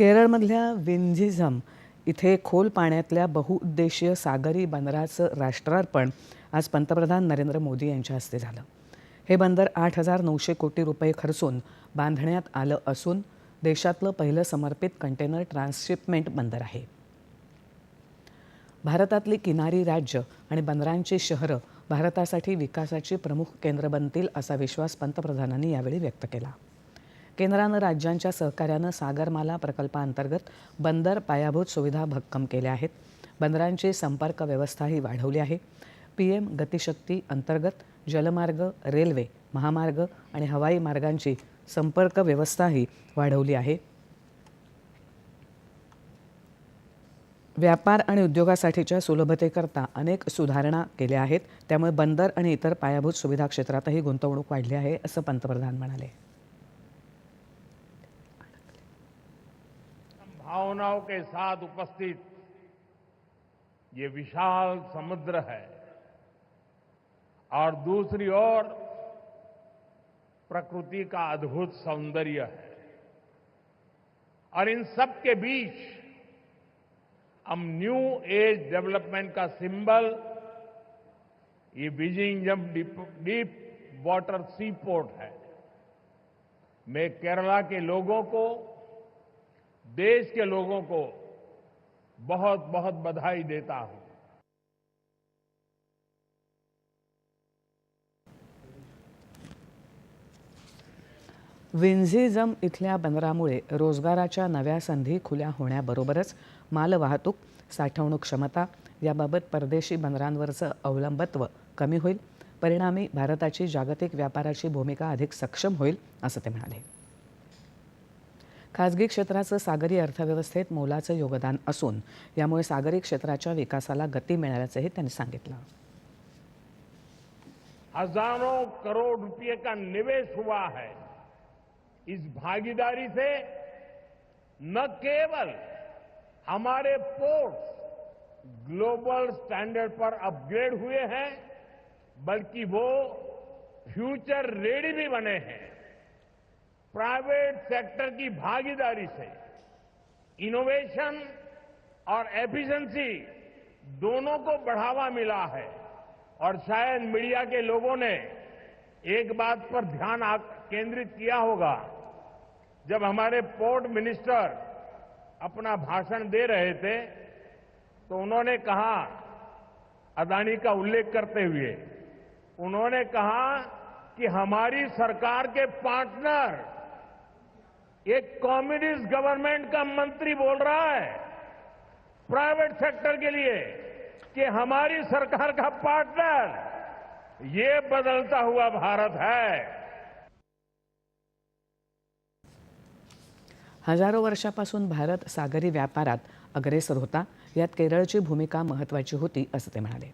केरळमधल्या विंझिझम इथे खोल पाण्यातल्या बहुउद्देशीय सागरी बंदराचं राष्ट्रार्पण आज पंतप्रधान नरेंद्र मोदी यांच्या हस्ते झालं. हे बंदर आठ हजार नऊशे कोटी रुपये खर्चून बांधण्यात आलं असून देशातलं पहिलं समर्पित कंटेनर ट्रान्सशिपमेंट बंदर आहे. भारतातली किनारी राज्य आणि बंदरांची शहरं भारतासाठी विकासाची प्रमुख केंद्र बनतील असा विश्वास पंतप्रधानांनी यावेळी व्यक्त केला. केंद्रानं राज्यांच्या सहकार्यानं सागरमाला प्रकल्पाअंतर्गत बंदर पायाभूत सुविधा भक्कम केल्या आहेत. बंदरांची संपर्क व्यवस्थाही वाढवली आहे. पी एम गतिशक्ती अंतर्गत जलमार्ग रेल्वे महामार्ग आणि हवाई मार्गांची संपर्क व्यवस्थाही वाढवली आहे. व्यापार आणि उद्योगासाठीच्या सुलभतेकरता अनेक सुधारणा केल्या आहेत. त्यामुळे बंदर आणि इतर पायाभूत सुविधा क्षेत्रातही गुंतवणूक वाढली आहे असं पंतप्रधान म्हणाले. भावनाओं के साथ उपस्थित। ये विशाल समुद्र है। और दूसरी ओर प्रकृति का अद्भुत सौंदर्य है। और इन सब के बीच हम न्यू एज डेवलपमेंट का सिंबल ये Vizhinjam deep, deep water sea port है। मैं केरला के लोगों को देश के लोगों को बहुत बहुत बधाई देता हूं। विन्झिझम इथल्या बंदरामुळे रोजगाराच्या नव्या संधी खुल्या होण्याबरोबरच मालवाहतूक साठवणूक क्षमता याबाबत परदेशी बंदरांवरचं अवलंबत्व कमी होईल. परिणामी भारताची जागतिक व्यापाराची भूमिका अधिक सक्षम होईल असं ते म्हणाले. खाजगी क्षेत्राचं सागरी अर्थव्यवस्थेत मोलाचं योगदान असून यामुळे सागरी क्षेत्राच्या विकासाला गती मिळाल्याचंही त्यांनी सांगितलं. हजारों करोड़ रुपये का निवेश हुआ है। इस भागीदारी से न केवल हमारे पोर्ट्स ग्लोबल स्टैंडर्ड पर अपग्रेड हुए हैं बल्कि वो फ्यूचर रेडी भी बने हैं। प्राइवेट सेक्टर की भागीदारी से इनोवेशन और एफिशिएंसी दोनों को बढ़ावा मिला है। और शायद मीडिया के लोगों ने एक बात पर ध्यान केंद्रित किया होगा। जब हमारे पोर्ट मिनिस्टर अपना भाषण दे रहे थे तो उन्होंने कहा, अदानी का उल्लेख करते हुए, उन्होंने कहा कि हमारी सरकार के पार्टनर एक कम्युनिस्ट गवर्नमेंट का मंत्री बोल रहा है प्राइवेट सेक्टर के लिए कि हमारी सरकार का पार्टनर ये बदलता हुआ भारत है। हजारो वर्षापासून भारत सागरी व्यापारात अग्रेसर होता यात केरळची भूमिका महत्त्वाची होती असं ते म्हणाले.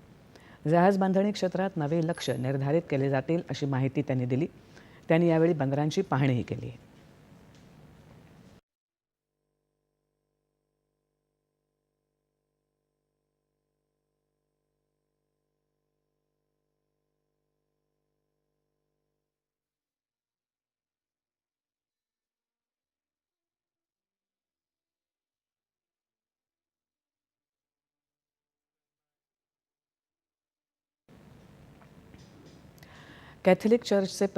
जहाज बांधणी क्षेत्रात नवे लक्ष निर्धारित केले जातील अशी माहिती त्यांनी दिली. त्यांनी यावेळी बंदरांची पाहणीही केली. कॅथलिक चर्चचे प्र